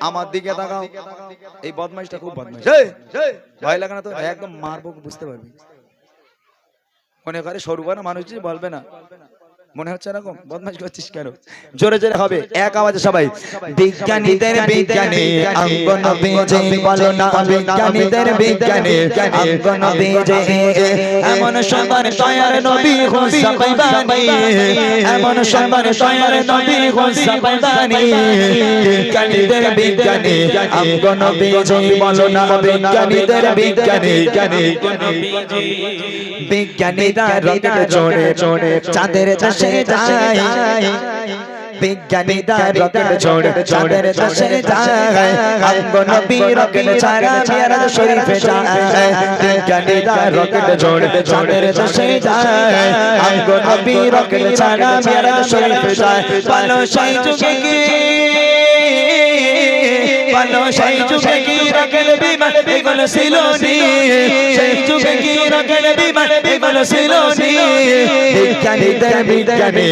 আমার দিকে তাকাও। এই বদমাইশটা খুব বদমাইশ। এই, ভয় লাগে না তো? একদম মারবো বুঝতে পারবি? মনে করে সরু না মানুষ বলবে না। মনে হচ্ছে এরকম? বদমাইশ করছিস কেন? জোরে জোরে হবে এক আওয়াজে সবাই। বিজ্ঞানীদের বিজ্ঞানী অঙ্গন বেজে বলো না বিজ্ঞানীদের বিজ্ঞানী অঙ্গন বেজে এমন সুন্দর তয়ার নবী হোসা পাইবানি এমন সুন্দর তয়ার নবী হোসা পাইবানি বিজ্ঞানীদের বিজ্ঞানী অঙ্গন বেজে বলো না বিজ্ঞানীদের বিজ্ঞানী। বিজ্ঞানীরা রকেট চড়ে চড়ে চাঁদের দেশে যায়। বিজ্ঞানীরা রকেট চড়ে চাঁদের দেশে যায়। অঙ্গ নবী রকেট ছাড়া মিরাজ শরীফে যায়। বিজ্ঞানীরা রকেট চড়ে চাঁদের দেশে যায়। অঙ্গ নবী রকেট ছাড়া মিরাজ শরীফে যায়। পালো সেই যুগে কি? পালো সেই যুগে কি রকেট বিমান এগুলো ছিল নি? সেই যুগে কি রকেট বিমান এগুলো ছিল নি? বিজ্ঞানীদের বিজ্ঞানী